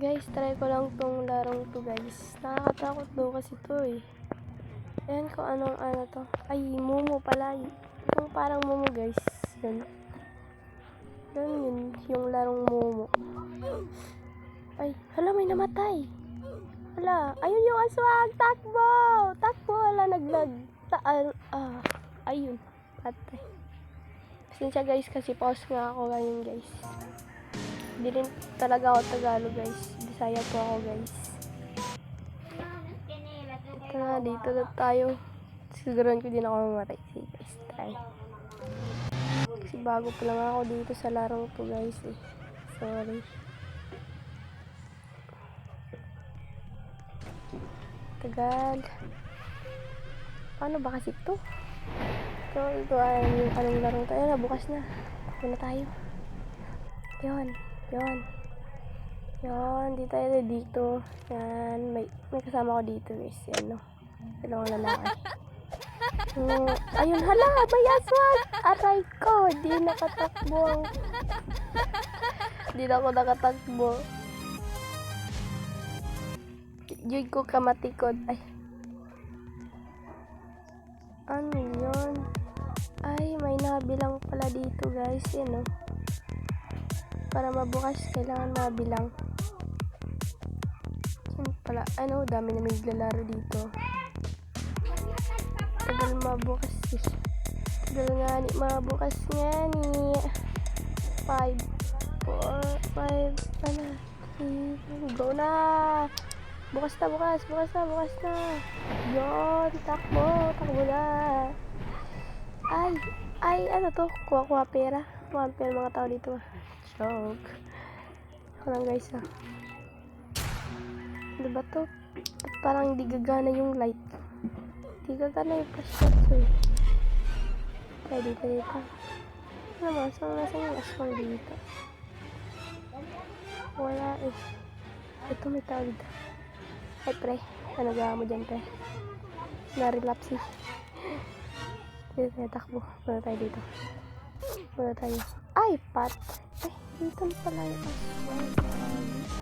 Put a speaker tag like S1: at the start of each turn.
S1: Guys, try ko lang tong larong to guys. Nakakatakot daw kasi to eh. Ayan kung anong ano to. Ay, Momo pala. Yung parang Momo guys. Yun. Yun yun. Yung larong Momo. Ay, hala may namatay. Hala, ayun yung aswang. Takbo! Takbo! Hala, naglag. Ta ah, ayun. Patay. Pasensya guys kasi pause nga ako ngayon guys. Hindi rin talaga ako Tagalog guys. Bisaya po ako guys. Ito na, dito na tayo. Siguruhan ko din ako mamatay. Sige guys, try. Kasi bago pa lang ako dito sa larong to guys eh. Sorry. Tagal. Paano ba kasi to? Ito, ito ay yung anong larong to. Ayun na, bukas na. Takbo na tayo. Yun. Yun. Yun. Di tayo dito. Yan. May, may kasama ko dito guys. Yan no. Dalawang lalaki. Hmm, ayun, hala, may aswang! Aray ko, di nakatakbo. Di na ako nakatakbo. Diyoy ko kamatikod. Ay. Ano yun? Ay, may nabilang pala dito guys. Yan oh. Para mabukas, kailangan mabilang. Yan pala. Ano, dami na naglalaro dito. Tagal mabukas. Tagal nga ni, mabukas nga ni. 5, 4, 5, ano, 3, go na! Bukas na, bukas, bukas na, bukas na. Yon, takbo, takbo na. Ay, ay, ano to? Kuha-kuha pera. Kuha pera mga tao dito. Joke. Ako guys ah. Ano ba to? Ba't parang hindi gagana yung light? Hindi gagana yung flashlight ko eh. Kaya dito dito. Ano ba? Saan nasa yung aswang dito? Wala eh. Ito may tao dito. Ay pre, ano gawa mo dyan pre? Na-relapse eh. Dito tayo takbo. Punta tayo dito. Punta tayo. Ay, pat! Dito pala yung aswang.